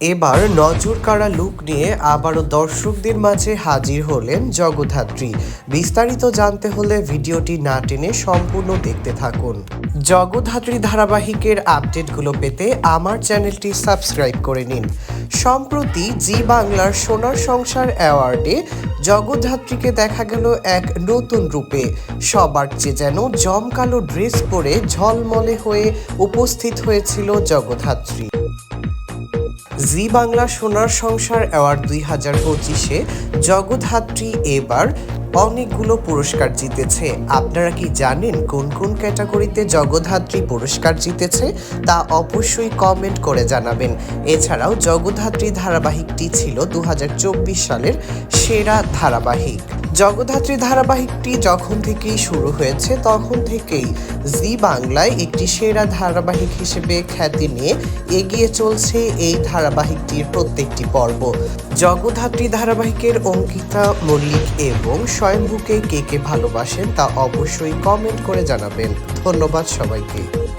এবার নজর কাড়া লুক নিয়ে আবারও দর্শকদের মাঝে হাজির হলেন জগদ্ধাত্রী। বিস্তারিত জানতে হলে ভিডিওটি না টেনে সম্পূর্ণ দেখতে থাকুন। জগদ্ধাত্রী ধারাবাহিকের আপডেটগুলো পেতে আমার চ্যানেলটি সাবস্ক্রাইব করে নিন। সম্প্রতি জি বাংলার সোনার সংসার অ্যাওয়ার্ডে জগদ্ধাত্রীকে দেখা গেল এক নতুন রূপে। সবার চেয়ে যেন জমকালো ড্রেস পরে ঝলমলে হয়ে উপস্থিত হয়েছিল জগদ্ধাত্রী। জি বাংলা সোনার সংসার অ্যাওয়ার্ড দুই হাজার পঁচিশে জগদ্ধাত্রী এবার অনেকগুলো পুরস্কার জিতেছে। আপনারা কি জানেন কোন কোন ক্যাটাগরিতে জগদ্ধাত্রী পুরস্কার জিতেছে? তা অবশ্যই কমেন্ট করে জানাবেন। এছাড়াও জগদ্ধাত্রী ধারাবাহিকটি ছিল দু হাজার চব্বিশ সালের সেরা ধারাবাহিক। জগদ্ধাত্রী ধারাবাহিকটি যখন থেকেই শুরু হয়েছে, তখন থেকেই জি বাংলায় একটি সেরা ধারাবাহিক হিসেবে খ্যাতি নিয়ে এগিয়ে চলছে এই ধারাবাহিকটির প্রত্যেকটি পর্ব। জগদ্ধাত্রী ধারাবাহিকের অঙ্কিতা মল্লিক এবং স্বয়ংভূকে কে কে ভালোবাসেন তা অবশ্যই কমেন্ট করে জানাবেন। ধন্যবাদ সবাইকে।